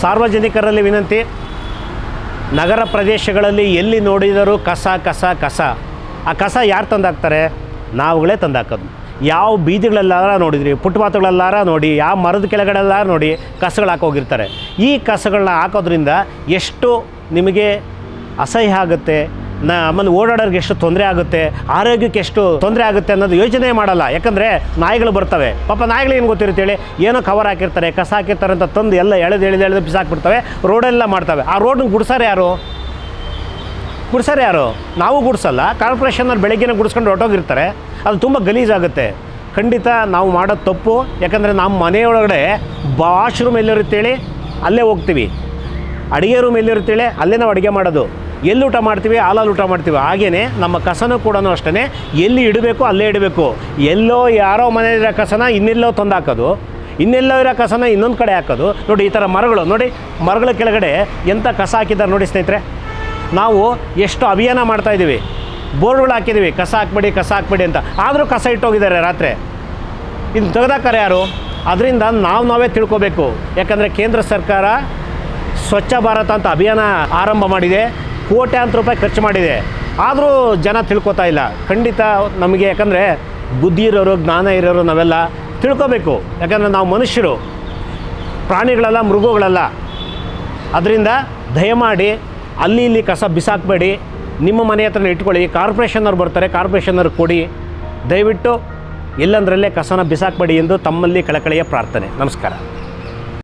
ಸಾರ್ವಜನಿಕರಲ್ಲಿ ವಿನಂತಿ, ನಗರ ಪ್ರದೇಶಗಳಲ್ಲಿ ಎಲ್ಲಿ ನೋಡಿದರೂ ಕಸ ಕಸ ಕಸ. ಆ ಕಸ ಯಾರು ತಂದಾಕ್ತಾರೆ? ನಾವುಗಳೇ ತಂದಾಕೋದು. ಯಾವ ಬೀದಿಗಳಲ್ಲಾರ ನೋಡಿದ್ರಿ, ಫುಟ್ಪಾತ್ಗಳಲ್ಲಾರ ನೋಡಿ, ಯಾವ ಮರದ ಕೆಳಗಡೆಲ್ಲಾರ ನೋಡಿ ಕಸಗಳು ಹಾಕೋಗಿರ್ತಾರೆ ಈ ಕಸಗಳನ್ನ ಹಾಕೋದ್ರಿಂದ ಎಷ್ಟು ನಿಮಗೆ ಅಸಹ್ಯ ಆಗುತ್ತೆ? ನ ಆಮೇಲೆ ಓಡಾಡೋರಿಗೆ ಎಷ್ಟು ತೊಂದರೆ ಆಗುತ್ತೆ, ಆರೋಗ್ಯಕ್ಕೆ ಎಷ್ಟು ತೊಂದರೆ ಆಗುತ್ತೆ ಅನ್ನೋದು ಯೋಚನೆ ಮಾಡಲ್ಲ. ಯಾಕಂದರೆ ನಾಯಿಗಳು ಬರ್ತವೆ. ಪಾಪ ನಾಯಿಗಳು ಏನು ಗೊತ್ತಿರುತ್ತೇಳಿ ಏನೋ ಕವರ್ ಹಾಕಿರ್ತಾರೆ, ಕಸ ಹಾಕಿರ್ತಾರೆ ಅಂತ ತಂದು ಎಲ್ಲ ಎಳೆದು ಎಳೆದು ಎಳೆದು ಬಿಸಾಕ್ಬಿಡ್ತವೆ. ರೋಡೆಲ್ಲ ಮಾಡ್ತವೆ. ಆ ರೋಡ್ನ ಗುಡ್ಸಾರೆ ಯಾರು? ಗುಡ್ಸಾರೆ ಯಾರು? ನಾವು ಗುಡ್ಸಲ್ಲ. ಕಾರ್ಪೊರೇಷನ್ನವ್ರು ಬೆಳಗ್ಗೆನೇ ಗುಡಿಸ್ಕೊಂಡು ಹೊರಟೋಗಿರ್ತಾರೆ. ಅದು ತುಂಬ ಗಲೀಜಾಗುತ್ತೆ. ಖಂಡಿತ ನಾವು ಮಾಡೋ ತಪ್ಪು, ಯಾಕಂದರೆ ನಮ್ಮ ಮನೆಯೊಳಗಡೆ ವಾಶ್ರೂಮ್ ಎಲ್ಲಿರುತ್ತೇಳಿ ಅಲ್ಲೇ ಹೋಗ್ತೀವಿ. ಅಡುಗೆ ರೂಮ್ ಎಲ್ಲಿರುತ್ತೇಳಿ ಅಲ್ಲೇ ನಾವು ಅಡುಗೆ ಮಾಡೋದು. ಎಲ್ಲಿ ಊಟ ಮಾಡ್ತೀವಿ, ಹಾಲಲ್ಲಿ ಊಟ ಮಾಡ್ತೀವಿ. ಹಾಗೆಯೇ ನಮ್ಮ ಕಸನೂ ಕೂಡ ಅಷ್ಟೇ ಎಲ್ಲಿ ಇಡಬೇಕು ಅಲ್ಲೇ ಇಡಬೇಕು. ಎಲ್ಲೋ ಯಾರೋ ಮನೆಯಲ್ಲಿರೋ ಕಸನ ಇನ್ನೆಲ್ಲೋ ತಂದು ಹಾಕೋದು, ಇನ್ನೆಲ್ಲೋ ಇರೋ ಕಸನ ಇನ್ನೊಂದು ಕಡೆ ಹಾಕೋದು. ನೋಡಿ, ಈ ಥರ ಮರಗಳು, ನೋಡಿ, ಮರಗಳ ಕೆಳಗಡೆ ಎಂಥ ಕಸ ಹಾಕಿದ್ದಾರೆ ನೋಡಿ ಸ್ನೇಹಿತರೆ. ನಾವು ಎಷ್ಟು ಅಭಿಯಾನ ಮಾಡ್ತಾಯಿದ್ದೀವಿ ಬೋರ್ಡ್ಗಳು ಹಾಕಿದ್ದೀವಿ, ಕಸ ಹಾಕ್ಬೇಡಿ ಕಸ ಹಾಕ್ಬೇಡಿ ಅಂತ. ಆದರೂ ಕಸ ಇಟ್ಟೋಗಿದ್ದಾರೆ ರಾತ್ರಿ. ಇನ್ನು ತೆಗೆದಾಕಾರೆ ಯಾರು? ಅದರಿಂದ ನಾವು ನಾವೇ ತಿಳ್ಕೊಬೇಕು. ಯಾಕಂದರೆ ಕೇಂದ್ರ ಸರ್ಕಾರ ಸ್ವಚ್ಛ ಭಾರತ ಅಂತ ಅಭಿಯಾನ ಆರಂಭ ಮಾಡಿದೆ. ಕೋಟ್ಯಾಂತರ ರೂಪಾಯಿ ಖರ್ಚು ಮಾಡಿದೆ. ಆದರೂ ಜನ ತಿಳ್ಕೊತಾ ಇಲ್ಲ. ಖಂಡಿತ ನಮಗೆ ಯಾಕಂದರೆ ಬುದ್ಧಿ ಇರೋರು, ಜ್ಞಾನ ಇರೋರು ನಾವೆಲ್ಲ ತಿಳ್ಕೊಬೇಕು. ಯಾಕಂದರೆ ನಾವು ಮನುಷ್ಯರು. ಪ್ರಾಣಿಗಳಲ್ಲ, ಮೃಗಗಳಲ್ಲ. ಅದರಿಂದ ದಯಮಾಡಿ ಅಲ್ಲಿ ಇಲ್ಲಿ ಕಸ ಬಿಸಾಕಬೇಡಿ. ನಿಮ್ಮ ಮನೆ ಹತ್ರನೇ ಇಟ್ಕೊಳ್ಳಿ. ಕಾರ್ಪೊರೇಷನ್ನವ್ರು ಬರ್ತಾರೆ ಕಾರ್ಪೊರೇಷನ್ನವ್ರು ಕೊಡಿ. ದಯವಿಟ್ಟು ಎಲ್ಲಂದ್ರಲ್ಲೇ ಕಸನ ಬಿಸಾಕಬೇಡಿ ಎಂದು ತಮ್ಮಲ್ಲಿ ಕಳಕಳಿಯ ಪ್ರಾರ್ಥನೆ. ನಮಸ್ಕಾರ.